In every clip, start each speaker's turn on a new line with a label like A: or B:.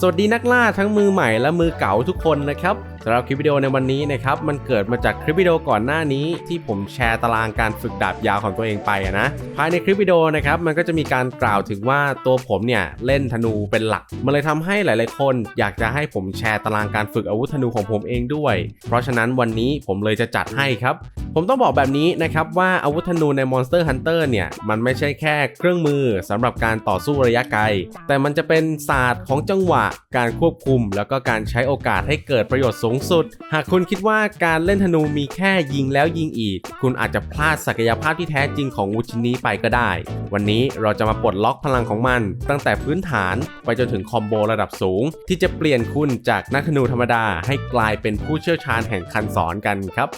A: สวัสดีนักล่าทั้งมือใหม่และมือเก่าทุกคนนะครับำหรับคลิปวิดีโอในวันนี้นะครับมันเกิดมาจากคลิปวิดีโอก่อนหน้านี้ที่ผมแชร์ตารางการฝึกดาบยาวของตัวเองไปอะนะภายในคลิปวิดีโอนะครับมันก็จะมีการกล่าวถึงว่าตัวผมเนี่ยเล่นธนูเป็นหลัก มันเลยทำให้หลาย ๆ คน อยากจะให้ผมแชร์ตารางการฝึกอาวุธธนูของผมเองด้วย เพราะฉะนั้นวันนี้ผมเลยจะจัดให้ครับ ผมต้องบอกแบบนี้นะครับว่าอาวุธธนูใน Monster Hunter เนี่ยมันไม่ใช่แค่เครื่องมือสำหรับการต่อสู้ระยะไกล แต่มันจะเป็นศาสตร์ของจังหวะการควบคุม แล้วก็การใช้โอกาสให้เกิดประโยชน์สูงสุด หากคุณคิดว่าการเล่นธนูมีแค่ยิงแล้วยิงอีก คุณอาจจะพลาดศักยภาพที่แท้จริงของวุชินนี้ไปก็ได้ วันนี้เราจะมาปลดล็อกพลังของมัน ตั้งแต่พื้นฐานไปจนถึงคอมโบระดับสูง ที่จะเปลี่ยนคุณจากนักธนูธรรมดาให้กลายเป็นผู้เชี่ยวชาญแห่งคันสอนกันครับ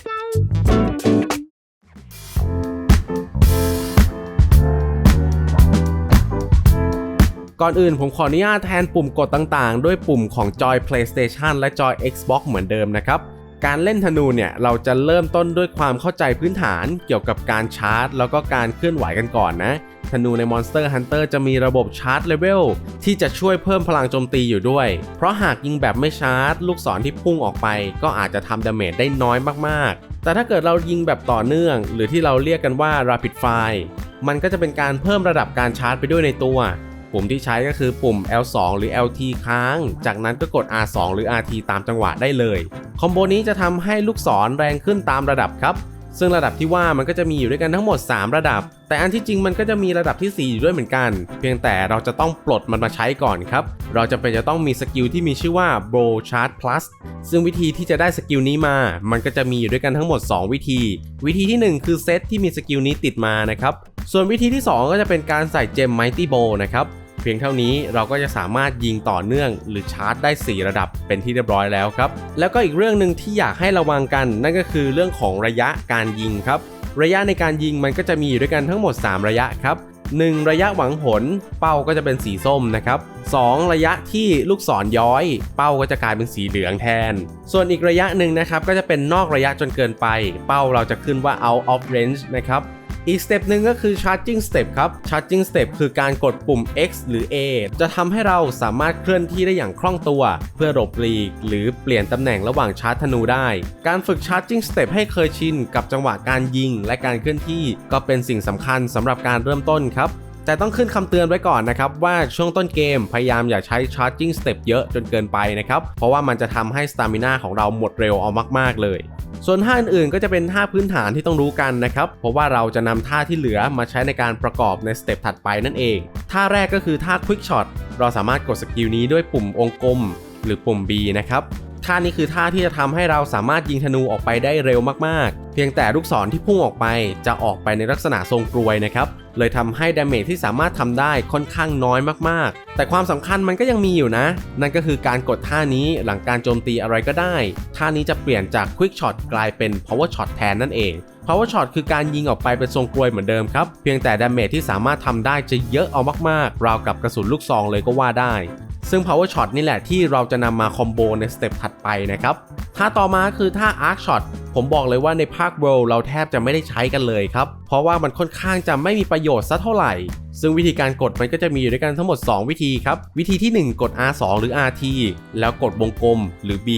A: ก่อนอื่นผมขออนุญาตแทนปุ่มกดต่างๆ ด้วยปุ่มของจอย PlayStation และจอย Xbox เหมือนเดิมนะครับการเล่นธนูเนี่ยเราจะเริ่มต้นด้วยความเข้าใจพื้นฐานเกี่ยวกับการชาร์จ แล้วก็การเคลื่อนไหวกันก่อนนะ ธนูใน Monster Hunter จะมีระบบชาร์จเลเวลที่จะช่วยเพิ่มพลังโจมตีอยู่ด้วย เพราะหากยิงแบบไม่ชาร์จ ลูกศรที่พุ่งออกไป ก็อาจจะทำดาเมจได้น้อยมากๆ แต่ถ้าเกิดเรายิงแบบต่อเนื่อง หรือที่เราเรียกกันว่า Rapid Fire มันก็จะเป็นการเพิ่มระดับการชาร์จไปด้วยในตัว ปุ่มที่ใช้ก็คือปุ่ม L2 หรือ LT ค้าง จากนั้นก็กด R2 หรือ RT ตามจังหวะได้เลย คอมโบนี้จะทำให้ลูกศรแรงขึ้นตามระดับครับ ซึ่งระดับที่ว่ามันก็จะมีอยู่ด้วยกันทั้งหมด 3 ระดับ แต่อันที่จริงมันก็จะมีระดับที่ 4 อยู่ด้วยเหมือนกัน เพียงแต่เราจะต้องปลดมันมาใช้ก่อนครับ เราจะเป็นจะต้องมีสกิลที่มีชื่อว่า Bow Charge Plus ซึ่งวิธีที่จะได้สกิลนี้มา มันก็จะมีอยู่ด้วยกันทั้งหมด 2 วิธี วิธีที่ 1 คือเซตที่มีสกิลนี้ติดมานะครับ ส่วนวิธีที่ 2 ก็จะเป็นการใส่เจม Mighty Bow นะครับ เพียงเท่านี้เราก็จะสามารถยิงต่อเนื่องหรือชาร์จได้ 4 ระดับเป็นที่เรียบร้อยแล้วครับ แล้วก็อีกเรื่องหนึ่งที่อยากให้ระวังกัน นั่นก็คือเรื่องของระยะการยิงครับ ระยะในการยิงมันก็จะมีอยู่ด้วยกันทั้งหมด 3 ระยะครับ 1 ระยะหวังผลเป้าก็จะเป็นสีส้มนะครับ 2 ระยะที่ลูกศรย้อย เป้าก็จะกลายเป็นสีเหลืองแทน ส่วนอีกระยะหนึ่งนะครับก็จะเป็นนอกระยะจนเกินไป เป้าเราจะขึ้นว่า out of range นะครับ อีกสเต็ปหนึ่งก็คือ charging step ครับ charging step คือการกดปุ่ม X หรือ A จะทำให้เราสามารถเคลื่อนที่ได้อย่างคล่องตัว เพื่อหลบหลีก หรือเปลี่ยนตำแหน่งระหว่างชาร์จธนูได้ การฝึก charging step ให้เคยชินกับจังหวะการยิง และการเคลื่อนที่ก็เป็นสิ่งสำคัญสำหรับการเริ่มต้นครับแต่ต้องขึ้นคำเตือนไว้ก่อนนะครับ ว่าช่วงต้นเกมพยายามอย่าใช้ charging step เยอะจนเกินไปนะครับ เพราะว่ามันจะทำให้ stamina ของเราหมดเร็วเอามาก ๆ เลย ส่วนท่าอื่นๆ ก็จะเป็นท่าพื้นฐานที่ต้องรู้กันนะครับ เพราะว่าเราจะนำท่าที่เหลือมาใช้ในการประกอบในสเต็ปถัดไปนั่นเอง ท่าแรกก็คือท่า Quick Shot เราสามารถกดสกิลนี้ด้วยปุ่มองกลม หรือปุ่ม B นะครับ ท่านี้คือท่าที่จะทำให้เราสามารถยิงธนูออกไปได้เร็วมากๆ เพียงแต่ลูกศรที่พุ่งออกไปจะออกไปในลักษณะทรงกลวยนะครับ เลยทำให้ดาเมจที่สามารถทำได้ค่อนข้างน้อยมากๆ แต่ความสำคัญมันก็ยังมีอยู่นะ นั่นก็คือการกดท่านี้หลังการโจมตีอะไรก็ได้ ท่านี้จะเปลี่ยนจาก Quick Shot กลายเป็น Power Shot แทนนั่นเอง Power Shot คือการยิงออกไปเป็นทรงกลวยเหมือนเดิมครับ เพียงแต่ดาเมจที่สามารถทำได้จะเยอะเอามากๆ ราวกับกระสุนลูกซองเลยก็ว่าได้ ซึ่ง Power Shot นี่แหละที่เราจะนำมาคอมโบในสเต็ปถัดไปนะครับ ท่าต่อมาคือท่า Arc Shot ผมบอกเลยว่าในภาค World เราแทบจะไม่ได้ใช้กันเลยครับ เพราะว่ามันค่อนข้างจะไม่มีประโยชน์สักเท่าไหร่ ซึ่งวิธีการกดมันก็จะมีอยู่ด้วยกันทั้งหมด 2 วิธีครับ วิธีที่ 1 กด R2 หรือ RT แล้วกดวงกลมหรือ B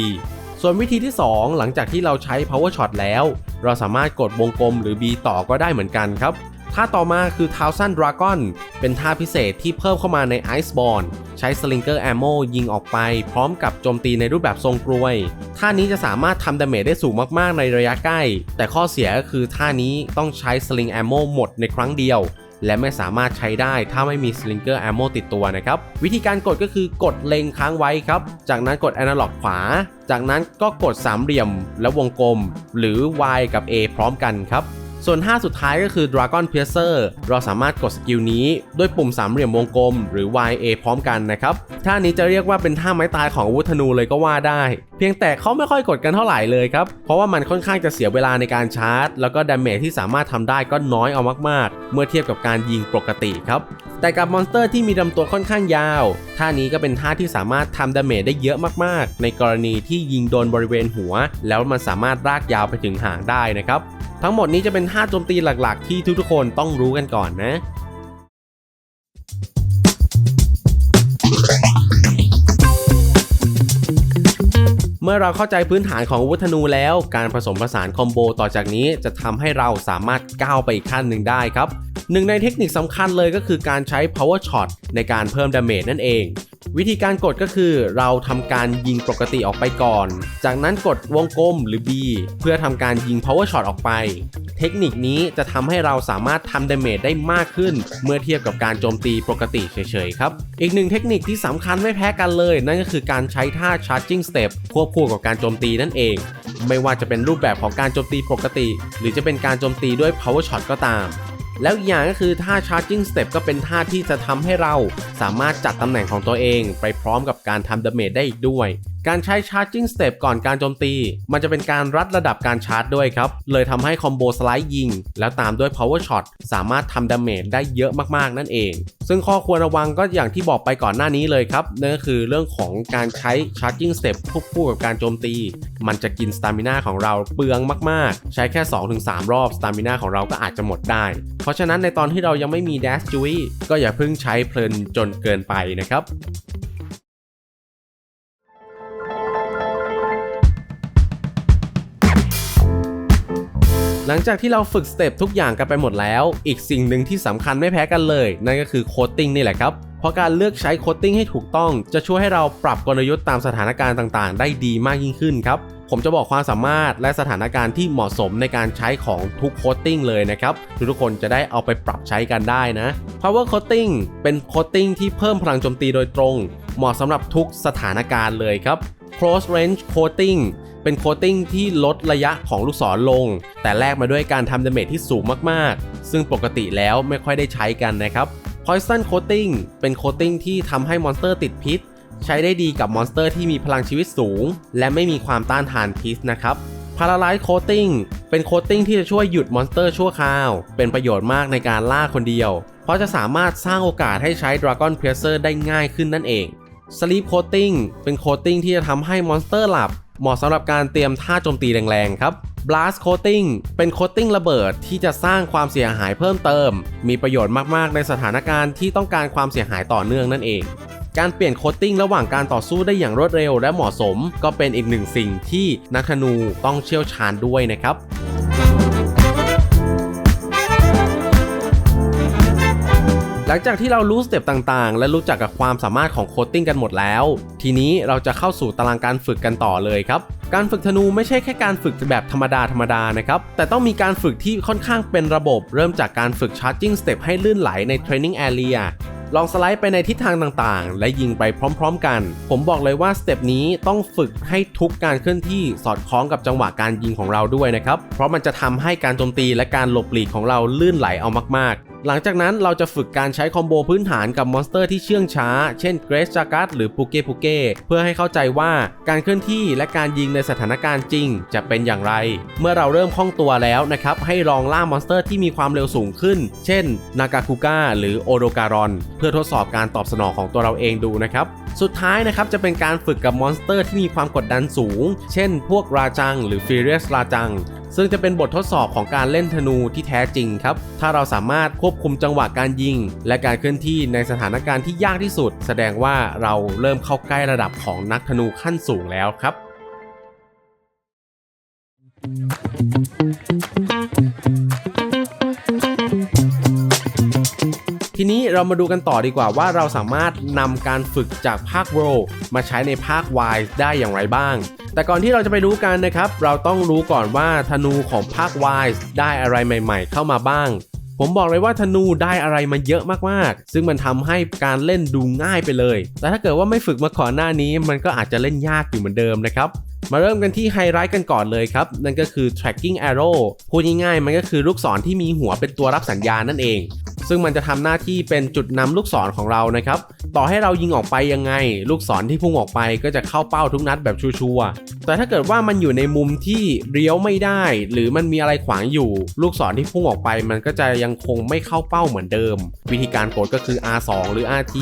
A: ส่วนวิธีที่ 2 หลังจากที่เราใช้ Power Shot แล้ว เราสามารถกดวงกลมหรือ B ต่อก็ได้เหมือนกันครับ ท่าต่อมาคือ Thousand Dragon เป็นท่าพิเศษที่เพิ่มเข้ามาใน Iceborne ใช้ Slinger Ammo ยิงออกไป พร้อมกับโจมตีในรูปแบบทรงกลวย ท่านี้จะสามารถทำดาเมจได้สูงมากๆในระยะใกล้ แต่ข้อเสียก็คือท่านี้ต้องใช้ Sling Ammo หมดในครั้งเดียว และไม่สามารถใช้ได้ถ้าไม่มี Slinger Ammo ติดตัวนะครับ วิธีการกดก็คือกดเล็งค้างไว้ครับ จากนั้นกด Analog ขวา จากนั้นก็กดสามเหลี่ยมและวงกลม หรือ Y กับ A พร้อมกันครับ ส่วนท่าสุดท้ายก็คือ Dragon Piercer เราสามารถกดสกิลนี้ด้วยปุ่มสามเหลี่ยมวงกลม หรือ YA พร้อมกันนะครับ ท่านี้จะเรียกว่าเป็นท่าไม้ตายของอาวุธธนูเลยก็ว่าได้ เพียงแต่เขาไม่ค่อยกดกันเท่าไหร่เลยครับ เพราะว่ามันค่อนข้างจะเสียเวลาในการชาร์จ แล้วก็ดาเมจที่สามารถทำได้ก็น้อยเอามากๆ เมื่อเทียบกับการยิงปกติครับ แต่กับมอนสเตอร์ที่มีลำตัวค่อนข้างยาว ท่านี้ก็เป็นท่าที่สามารถทำดาเมจได้เยอะมากๆ ในกรณีที่ยิงโดนบริเวณหัว แล้วมันสามารถรากยาวไปถึงหางได้นะครับ ทั้งหมดนี้จะเป็นท่าโจมตีหลักๆ ที่ทุกๆคนต้องรู้กันก่อนนะ
B: เมื่
A: อเราเข้าใจพื้นฐานของวุธธนูแล้ว การผสมผสานคอมโบต่อจากนี้จะทำให้เราสามารถก้าวไปอีกขั้นหนึ่งได้ครับ หนึ่งในเทคนิคสำคัญเลยก็คือการใช้ power shot ในการเพิ่มดาเมจนั่นเอง วิธีการกดก็คือเราทำการยิงปกติออกไปก่อน จากนั้นกดวงกลมหรือ B เพื่อทำการยิง power shot ออกไป เทคนิคนี้จะทำให้เราสามารถทำดาเมจได้มากขึ้น เมื่อเทียบกับการโจมตีปกติเฉยๆครับ อีกหนึ่งเทคนิคที่สำคัญไม่แพ้กันเลย นั่นก็คือการใช้ท่า charging step ควบคู่กับการโจมตีนั่นเอง ไม่ว่าจะเป็นรูปแบบของการโจมตีปกติ หรือจะเป็นการโจมตีด้วย power shot ก็ตาม แล้วอย่างก็คือท่า charging step ก็เป็นท่าที่จะทำให้เราสามารถจัดตำแหน่งของตัวเอง ไปพร้อมกับการทำดาเมจได้อีกด้วยการใช้ charging step ก่อนการโจมตี มันจะเป็นการรัดระดับการชาร์จด้วยครับ เลยทำให้คอมโบสไลด์ยิง แล้วตามด้วย power shot สามารถทำดาเมจได้เยอะมากๆนั่นเอง ซึ่งข้อควรระวังก็อย่างที่บอกไปก่อนหน้านี้เลยครับนั่นก็คือเรื่องของการใช้ charging step ควบคู่กับการโจมตี มันจะกินสตามินาของเราเปลืองมากๆ ใช้แค่ 2-3 รอบสตามินาของเราก็อาจจะหมดได้ เพราะฉะนั้นในตอนที่เรายังไม่มี dash juice ก็อย่าเพิ่งใช้เพลินจนเกินไปนะครับ หลังจากที่เราฝึกสเต็ปทุกอย่างกันไปหมดแล้ว อีกสิ่งหนึ่งที่สำคัญไม่แพ้กันเลย นั่นก็คือโคตติ้งนี่แหละครับเพราะการเลือกใช้โคตติ้งให้ถูกต้องจะช่วยให้เราปรับกลยุทธ์ตามสถานการณ์ต่างๆ ได้ดีมากยิ่งขึ้นครับผมจะบอกความสามารถและสถานการณ์ที่เหมาะสมในการใช้ของทุกโคตติ้งเลยนะครับ ทุกๆคนจะได้เอาไปปรับใช้กันได้นะ Power Coating เป็นโคตติ้งที่เพิ่มพลังโจมตีโดยตรง เหมาะสำหรับทุกสถานการณ์เลยครับ Close Range Coating เป็นโคตติ้งที่ลดระยะของลูกศรลง แต่แลกมาด้วยการทำดาเมจที่สูงมากๆ ซึ่งปกติแล้วไม่ค่อยได้ใช้กันนะครับ Poison Coating เป็นโคตติ้งที่ทำให้มอนสเตอร์ติดพิษ ใช้ได้ดีกับมอนสเตอร์ที่มีพลังชีวิตสูง และไม่มีความต้านทานพิษนะครับ Paralyze Coating เป็นโคตติ้งที่จะช่วยหยุดมอนสเตอร์ชั่วคราว เป็นประโยชน์มากในการล่าคนเดียว เพราะจะสามารถสร้างโอกาสให้ใช้ Dragon Piercer ได้ง่ายขึ้นนั่นเอง Sleep Coating เป็นโคตติ้งที่จะทำให้มอนสเตอร์หลับ เหมาะสำหรับการเตรียมท่าโจมตีแรงๆครับ Blast Coating เป็นโคตติ้งระเบิดที่จะสร้างความเสียหายเพิ่มเติม มีประโยชน์มากๆในสถานการณ์ที่ต้องการความเสียหายต่อเนื่องนั่นเองการเปลี่ยนโคตติ้งระหว่างการต่อสู้ได้อย่างรวดเร็วและเหมาะสม ก็เป็นอีกหนึ่งสิ่งที่นักธนูต้องเชี่ยวชาญด้วยนะครับ หลังจากที่เรารู้สเต็ปต่างๆ และรู้จักกับความสามารถของโคตติ้งกันหมดแล้ว ทีนี้เราจะเข้าสู่ตารางการฝึกกันต่อเลยครับ การฝึกธนูไม่ใช่แค่การฝึกแบบธรรมดาธรรมดานะครับ แต่ต้องมีการฝึกที่ค่อนข้างเป็นระบบ เริ่มจากการฝึก charging step ให้ลื่นไหลใน training area ลองสไลด์ไปในทิศทางต่างๆ และยิงไปพร้อม ๆ กัน ผมบอกเลยว่าสเต็ปนี้ต้องฝึกให้ทุกการเคลื่อนที่สอดคล้องกับจังหวะการยิงของเราด้วยนะครับ เพราะมันจะทำให้การโจมตีและการหลบหลีกของเราลื่นไหลเอามากๆ หลังจากนั้นเราจะฝึกการใช้คอมโบพื้นฐานกับมอนสเตอร์ที่เชื่องช้า เช่นเกรสจากัสหรือปูเกปูเกเพื่อให้เข้าใจว่าการเคลื่อนที่และการยิงในสถานการณ์จริงจะเป็นอย่างไร เมื่อเราเริ่มคล่องตัวแล้วนะครับ ให้ลองล่ามอนสเตอร์ที่มีความเร็วสูงขึ้น เช่นนากาคุก้าหรือโอโดการอน เพื่อทดสอบการตอบสนองของตัวเราเองดูนะครับสุดท้ายนะครับจะเป็นการฝึกกับมอนสเตอร์ที่มีความกดดันสูง เช่นพวกราจังหรือฟิเรียสราจัง ซึ่งจะเป็นบททดสอบของการเล่นธนูที่แท้จริงครับ ถ้าเราสามารถควบคุมจังหวะการยิง และการเคลื่อนที่ในสถานการณ์ที่ยากที่สุด แสดงว่าเราเริ่มเข้าใกล้ระดับของนักธนูขั้นสูงแล้วครับ นี้เรามาดูกันต่อดีกว่าว่าเราสามารถนำการฝึกจากภาค World มาใช้ในภาค Y ได้อย่างไรบ้าง แต่ก่อนที่เราจะไปรู้กันนะครับ เราต้องรู้ก่อนว่าธนูของภาค Y ได้อะไรใหม่ๆ เข้ามาบ้าง ผมบอกเลยว่าธนูได้อะไรมาเยอะมากๆ ซึ่งมันทำให้การเล่นดูง่ายไปเลย แต่ถ้าเกิดว่าไม่ฝึกมาก่อนหน้านี้มันก็อาจจะเล่นยากอยู่เหมือนเดิมนะครับมาเริ่มกันที่ไฮไลท์กันก่อนเลยครับ นั่นก็คือ tracking arrow พูดง่ายๆ มันก็คือลูกศรที่มีหัวเป็นตัวรับสัญญาณนั่นเอง ซึ่งมันจะทำหน้าที่เป็นจุดนำลูกศรของเรานะครับ ต่อให้เรายิงออกไปยังไง ลูกศรที่พุ่งออกไปก็จะเข้าเป้าทุกนัดแบบชัวร์ๆแต่ถ้าเกิดว่ามันอยู่ในมุมที่เลี้ยวไม่ได้ หรือมันมีอะไรขวางอยู่ ลูกศรที่พุ่งออกไป มันก็จะยังคงไม่เข้าเป้าเหมือนเดิม วิธีการกดก็คือ R2 หรือ RT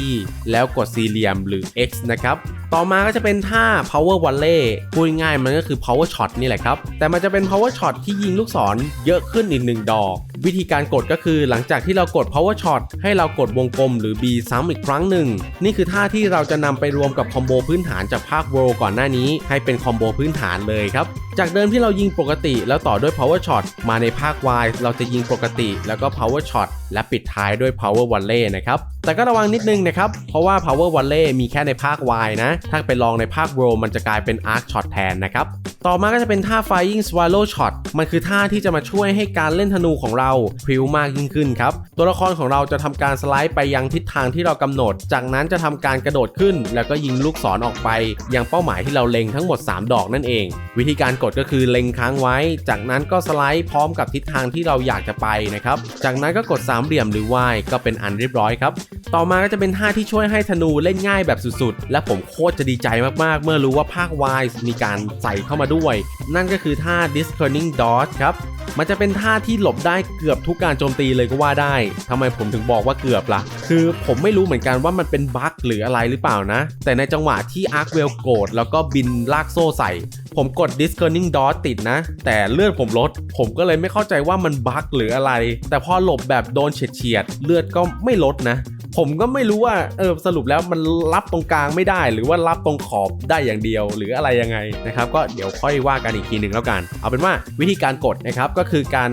A: แล้วกดสี่เหลี่ยมหรือ X นะครับต่อมาก็จะเป็นท่า power volley พูดง่ายมันก็คือ power shot นี่แหละครับ แต่มันจะเป็น power shot ที่ยิงลูกศรเยอะขึ้นอีกหนึ่งดอก วิธีการกดก็คือหลังจากที่เรากด power shot ให้เรากดวงกลมหรือ B ซ้ำอีกครั้งหนึ่ง นี่คือท่าที่เราจะนำไปรวมกับคอมโบพื้นฐานจากภาค World ก่อนหน้านี้ ให้เป็นคอมโบพื้นฐานเลยครับ จากเดิมที่เรายิงปกติ แล้วต่อด้วย power shot มาในภาค Y เราจะยิงปกติ แล้วก็ power shot และปิดท้ายด้วย power volley นะครับ แต่ก็ระวังนิดนึงนะครับ เพราะว่า power volley มีแค่ในภาค Y นะ ถ้าไปลองในภาค World มันจะกลายเป็น arc shot แทนนะครับ ต่อมาก็จะเป็นท่า flying swallow shot มันคือท่าที่จะมาช่วยให้การเล่นธนูของเราพริ้วมากยิ่งขึ้นครับ ตัวละคครของเราจะทำการสไลด์ไปยังทิศทางที่เรากำหนด จากนั้นจะทำการกระโดดขึ้น แล้วก็ยิงลูกศรอออกไปยังเป้าหมายที่เราเล็งทั้งหมด 3 ดอกนั่นเอง วิธีการกดก็คือเล็งค้างไว้ จากนั้นก็สไลด์พร้อมกับทิศทางที่เราอยากจะไปนะครับจากนั้นก็กดสามเหลี่ยมหรือ Y ก็เป็นอันเรียบร้อยครับต่อมาก็จะเป็นท่าที่ช่วยให้ธนูเล่นง่ายแบบสุดๆ และผมโคตรจะดีใจมากๆ เมื่อรู้ว่าภาค Y มีการใส่เข้ามาด้วย นั่นก็คือท่า discerning dodge ครับ มันจะเป็นท่าที่หลบได้เกือบทุกการโจมตีเลยก็ว่าได้ทำไมผมถึงบอกว่าเกือบละ่ะ คือผมไม่รู้เหมือนกันว่ามันเป็นบั๊กหรืออะไรหรือเปล่านะ แต่ในจังหวะที่อาร์คเวลโกรธแล้วก็บินลากโซ่ใส่ ผมกด discerning dodge ติดนะ แต่เลือดผมลด ผมก็เลยไม่เข้าใจว่ามันบั๊กหรืออะไร แต่พอหลบแบบโดนเฉียดเลือดก็ไม่ลดนะ ผมก็ไม่รู้ว่าเออสรุปแล้วมันรับตรงกลางไม่ได้ หรือว่ารับตรงขอบได้อย่างเดียว หรืออะไรยังไงนะครับ ก็เดี๋ยวค่อยว่ากันอีกทีหนึ่งแล้วกัน เอาเป็นว่าวิธีการกดนะครับก็คือการ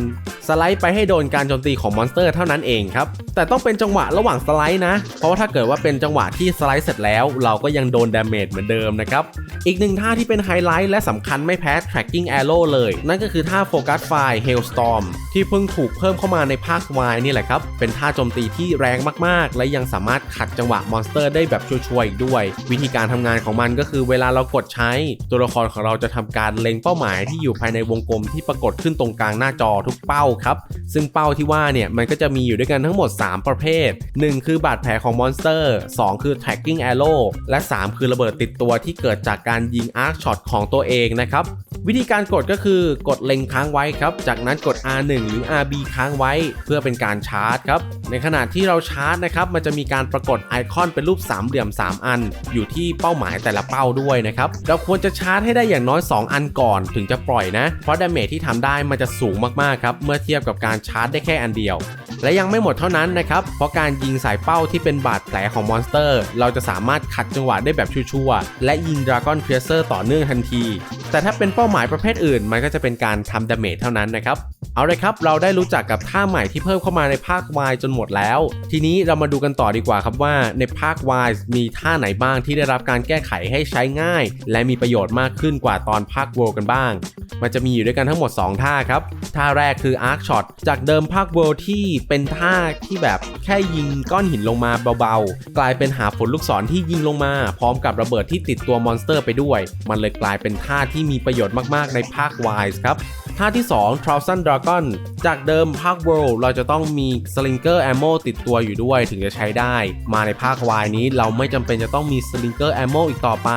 A: สไลด์ไปให้โดนการโจมตีของมอนสเตอร์เท่านั้นเองครับ แต่ต้องเป็นจังหวะระหว่างสไลด์นะ เพราะว่าถ้าเกิดว่าเป็นจังหวะที่สไลด์เสร็จแล้ว เราก็ยังโดนดาเมจเหมือนเดิมนะครับ อีกหนึ่งท่าที่เป็นไฮไลท์และสำคัญไม่แพ้ tracking arrow เลย นั่นก็คือท่าโฟกัสไฟ hailstorm ที่เพิ่งถูกเพิ่มเข้ามาในภาค Y นี่แหละครับ เป็นท่าโจมตีที่แรงมากๆ และยังสามารถขัดจังหวะมอนสเตอร์ได้แบบชัวร์ๆอีกด้วย วิธีการทำงานของมันก็คือเวลาเรากดใช้ ตัวละครของเราจะทำการเล็งเป้าหมายที่อยู่ภายในวงกลมที่ปรากฏขึ้นตรงกลางหน้าจอทุกเป้าครับ ซึ่งเป้าที่ว่าเนี่ยมันก็จะมีอยู่ด้วยกันทั้งหมด 3 ประเภท 1 คือบาดแผลของมอนสเตอร์ 2 คือ tracking arrow และ 3 คือระเบิดติดตัวที่เกิดจากการยิง arc shot ของตัวเองนะครับ วิธีการกดก็คือกดเล็งค้างไว้ครับ จากนั้นกด R1 หรือ RB ค้างไว้ เพื่อเป็นการชาร์จครับ ในขณะที่เราชาร์จนะครับมันจะมีการปรากฏไอคอนเป็นรูปสามเหลี่ยม 3 อัน อยู่ที่เป้าหมายแต่ละเป้าด้วยนะครับเราควรจะชาร์จให้ได้อย่างน้อย 2 อันก่อนถึงจะปล่อยนะ เพราะดาเมจที่ทำได้มันจะสูงมากๆครับเมื่อเทียบกับการชาร์จได้แค่อันเดียว และยังไม่หมดเท่านั้นนะครับ เพราะการยิงสายเป้าที่เป็นบาดแผลของมอนสเตอร์ เราจะสามารถขัดจังหวะได้แบบชัวร์ๆและยิงดราก้อนเพรสเซอร์ต่อเนื่องทันที แต่ถ้าเป็นเป้าหมายประเภทอื่น มันก็จะเป็นการทำดาเมจเท่านั้นนะครับเอาเลยครับ เราได้รู้จักกับท่าใหม่ที่เพิ่มเข้ามาในภาค Y จนหมดแล้ว ทีนี้เรามาดูกันต่อดีกว่าครับว่าในภาค Y มีท่าไหนบ้างที่ได้รับการแก้ไขให้ใช้ง่าย และมีประโยชน์มากขึ้นกว่าตอนภาค World กันบ้าง มันจะมีอยู่ด้วยกันทั้งหมด 2 ท่าครับ ท่าแรกคือ Arc Shot จากเดิมภาค World ที่เป็นท่าที่แบบแค่ยิงก้อนหินลงมาเบาๆ กลายเป็นหาผลลูกศรที่ยิงลงมา พร้อมกับระเบิดที่ติดตัวมอนสเตอร์ไปด้วย มันเลยกลายเป็นท่าที่มีประโยชน์มากๆในภาค Y ครับท่าที่ 2 t r o u s e n Dragon จากเดิมภาค World เราจะต้องมี Slinger Ammo ติดตัวอยู่ด้วยถึงจะใช้ได้ มาในภาค Y นี้เราไม่จำเป็นจะต้องมี Slinger Ammo อีกต่อไป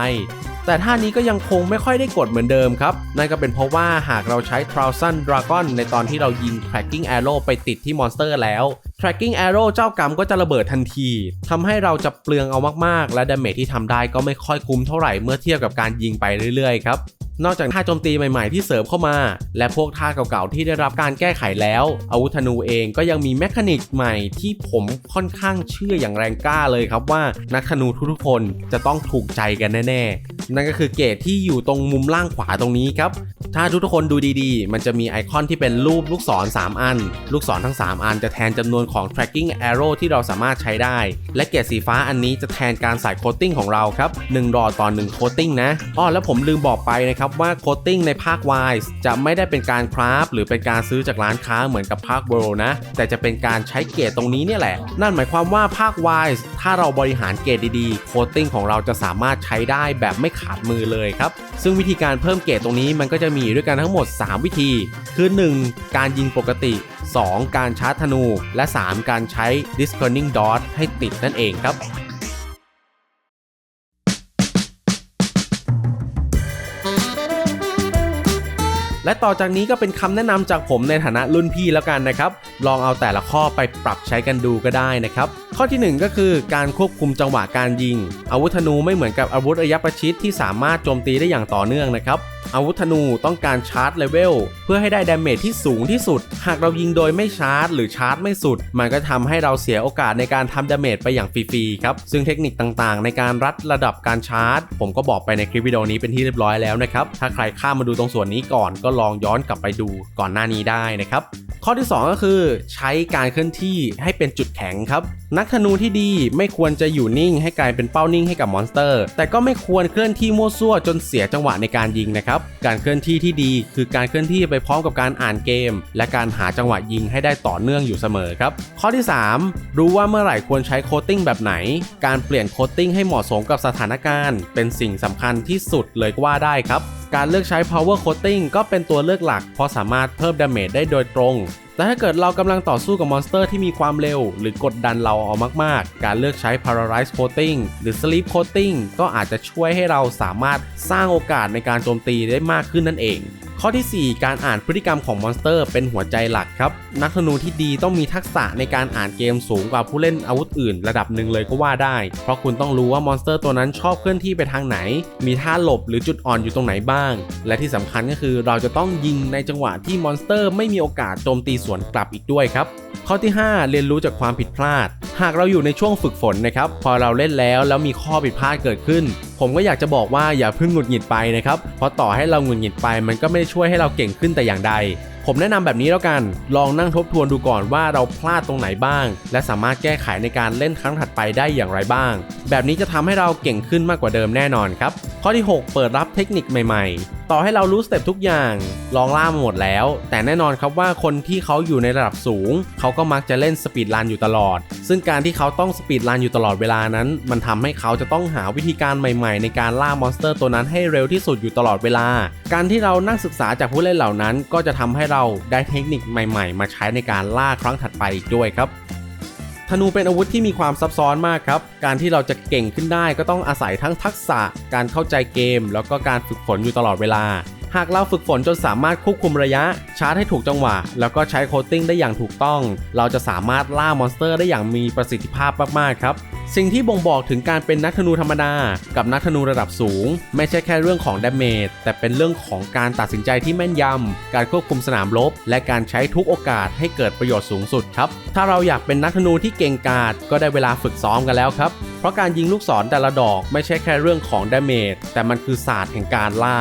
A: แต่ท่านี้ก็ยังคงไม่ค่อยได้กดเหมือนเดิมครับ นั่นก็เป็นเพราะว่าหากเราใช้ t r o u s a n Dragon ในตอนที่เรายิง Tracking Arrow ไปติดที่มอนสเตอร์แล้ว Tracking Arrow เจ้ากรรมก็จะระเบิดทันทีทำให้เราจะเปลืองเอามากๆ และดาเมจที่ทำได้ก็ไม่ค่อยคุ้มเท่าไหร่เมื่อเทียบกับการยิงไปเรื่อยๆครับ นอกจากท่าโจมตีใหม่ๆที่เสริมเข้ามา และพวกท่าเก่าๆที่ได้รับการแก้ไขแล้ว อาวุธธนูเองก็ยังมีแมคานิกใหม่ที่ผมค่อนข้างเชื่ออย่างแรงกล้าเลยครับว่านักธนูทุกๆคนจะต้องถูกใจกันแน่ๆ นั่นก็คือเกรดที่อยู่ตรงมุมล่างขวาตรงนี้ครับ ถ้าทุกๆคนดูดีๆ มันจะมีไอคอนที่เป็นรูปลูกศร 3 อัน ลูกศรทั้ง 3 อันจะแทนจำนวนของ tracking arrow ที่เราสามารถใช้ได้ และเกรดสีฟ้าอันนี้จะแทนการใส่โคตติ้งของเราครับ1ดอต่อ1โคตติ้งนะอ้อแล้วผมลืมบอกไปนะครับว่าโคตติ้งในภาค Y จะไม่ได้เป็นการคราฟหรือเป็นการซื้อจากร้านค้าเหมือนกับภาค World นะ แต่จะเป็นการใช้เกรดตรงนี้เนี่ยแหละ นั่นหมายความว่าภาค Y ถ้าเราบริหารเกรดดีๆ โคตติ้งของเราจะสามารถใช้ได้แบบไม่ขาดมือเลยครับ ซึ่งวิธีการเพิ่มเกรดตรงนี้มันก็จะมีด้วยกันทั้งหมด 3 วิธี คือ 1. การยิงปกติ 2. การชาร์จธนู และ 3. การใช้ discerning dot ให้ติดนั่นเองครับ และต่อจากนี้ก็เป็นคำแนะนำจากผมในฐานะรุ่นพี่แล้วกันนะครับ ลองเอาแต่ละข้อไปปรับใช้กันดูก็ได้นะครับ ข้อทีหนึ่1 ก็คือการควบคุมจังหวะการยิง อาวุธธนูไม่เหมือนกับอาวุธระยะประชิดที่สามารถโจมตีได้อย่างต่อเนื่องนะครับ อาวุธธนูต้องการชาร์จเลเวลเพื่อให้ได้ดาเมจที่สูงที่สุด หากเรายิงโดยไม่ชาร์จ หรือชาร์จไม่สุด มันก็ทำให้เราเสียโอกาสในการทำดาเมจไปอย่างฟรีๆครับ ซึ่งเทคนิคต่างๆ ในการรัดระดับการชาร์จ ผมก็บอกไปในคลิปวิดีโอนี้เป็นที่เรียบร้อยแล้วนะครับ ถ้าใครข้ามมาดูตรงส่วนนี้ก่อนก็ลองย้อนกลับไปดูก่อนหน้านี้ได้นะครับ ข้อที่ 2 ก็คือใช้การเคลื่อนที่ให้เป็นจุดแข็งครับ นักธนูที่ดีไม่ควรจะอยู่นิ่งให้กลายเป็นเป้านิ่งให้กับมอนสเตอร์ แต่ก็ไม่ควรเคลื่อนที่มั่วซั่วจนเสียจังหวะในการยิงนะครับ การเคลื่อนที่ที่ดีคือการเคลื่อนที่ไปพร้อมกับการอ่านเกม และการหาจังหวะยิงให้ได้ต่อเนื่องอยู่เสมอครับ ข้อที่ 3 รู้ว่าเมื่อไหร่ควรใช้โคตติ้งแบบไหน การเปลี่ยนโคตติ้งให้เหมาะสมกับสถานการณ์ เป็นสิ่งสำคัญที่สุดเลยก็ว่าได้ครับ การเลือกใช้ power coating ก็เป็นตัวเลือกหลัก เพราะสามารถเพิ่มดาเมจได้โดยตรง แต่ถ้าเกิดเรากำลังต่อสู้กับมอนสเตอร์ที่มีความเร็ว หรือกดดันเราเอามากๆ การเลือกใช้ paralyze coating หรือ sleep coating ก็อาจจะช่วยให้เราสามารถสร้างโอกาสในการโจมตีได้มากขึ้นนั่นเอง ข้อทีสี่ 4 การอ่านพฤติกรรมของมอนสเตอร์เป็นหัวใจหลักครับ นักธนูที่ดีต้องมีทักษะในการอ่านเกมสูงกว่าผู้เล่นอาวุธอื่นระดับหนึ่งเลยก็ว่าได้ เพราะคุณต้องรู้ว่ามอนสเตอร์ตัวนั้นชอบเคลื่อนที่ไปทางไหน มีท่าหลบหรือจุดอ่อนอยู่ตรงไหนบ้าง และที่สำคัญก็คือเราจะต้องยิงในจังหวะที่มอนสเตอร์ไม่มีโอกาสโจมตีสวนกลับอีกด้วยครับข้อที่ 5 เรียนรู้จากความผิดพลาด หากเราอยู่ในช่วงฝึกฝนนะครับพอเราเล่นแล้วแล้วมีข้อผิดพลาดเกิดขึ้น ผมก็อยากจะบอกว่าอย่าเพิ่งหงุดหงิดไปนะครับ เพราะต่อให้เราหงุดหงิดไป มันก็ไม่ได้ช่วยให้เราเก่งขึ้นแต่อย่างใด ผมแนะนำแบบนี้แล้วกัน ลองนั่งทบทวนดูก่อนว่าเราพลาดตรงไหนบ้าง และสามารถแก้ไขในการเล่นครั้งถัดไปได้อย่างไรบ้าง แบบนี้จะทำให้เราเก่งขึ้นมากกว่าเดิมแน่นอนครับ ข้อที่ 6 เปิดรับเทคนิคใหม่ ๆ ต่อให้เรารู้สเต็ปทุกอย่างลองล่ามาหมดแล้ว แต่แน่นอนครับว่าคนที่เขาอยู่ในระดับสูง เขาก็มักจะเล่นสปีดรันอยู่ตลอด ซึ่งการที่เขาต้องสปีดรันอยู่ตลอดเวลานั้น มันทำให้เขาจะต้องหาวิธีการใหม่ๆ ในการล่ามอนสเตอร์ตัวนั้นให้เร็วที่สุดอยู่ตลอดเวลา การที่เรานั่งศึกษาจากผู้เล่นเหล่านั้น ก็จะทำให้เราได้เทคนิคใหม่ ๆ มาใช้ในการล่าครั้งถัดไปอีกด้วยครับ ธนูเป็นอาวุธที่มีความซับซ้อนมากครับ การที่เราจะเก่งขึ้นได้ก็ต้องอาศัยทั้งทักษะ การเข้าใจเกม แล้วก็การฝึกฝนอยู่ตลอดเวลา หากเราฝึกฝนจนสามารถควบคุมระยะ ชาร์จให้ถูกจังหวะ แล้วก็ใช้โคตติ้งได้อย่างถูกต้อง เราจะสามารถล่ามอนสเตอร์ได้อย่างมีประสิทธิภาพมากๆครับสิ่งที่บ่งบอกถึงการเป็นนักธนูธรรมดา กับนักธนูระดับสูง ไม่ใช่แค่เรื่องของดาเมจแต่เป็นเรื่องของการตัดสินใจที่แม่นยำ การควบคุมสนามรบ และการใช้ทุกโอกาสให้เกิดประโยชน์สูงสุดครับ ถ้าเราอยากเป็นนักธนูที่เก่งกาจก็ได้เวลาฝึกซ้อมกันแล้วครับ เพราะการยิงลูกศรแต่ละดอก ไม่ใช่แค่เรื่องของดาเมจแต่มันคือศาสตร์แห่งการล่า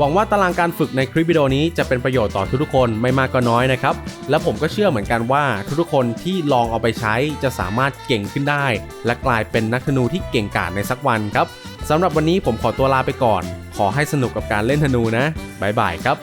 A: หวังว่าตารางการฝึกในคลิปวิดีโอนี้จะเป็นประโยชน์ต่อทุกๆคนไม่มากก็น้อยนะครับ และผมก็เชื่อเหมือนกันว่าทุกๆคนที่ลองเอาไปใช้จะสามารถเก่งขึ้นได้ และกลายเป็นนักธนูที่เก่งกาจในสักวันครับสำหรับวันนี้ผมขอตัวลาไปก่อน ขอให้สนุกกับการเล่นธนูนะบ๊ายบายครับ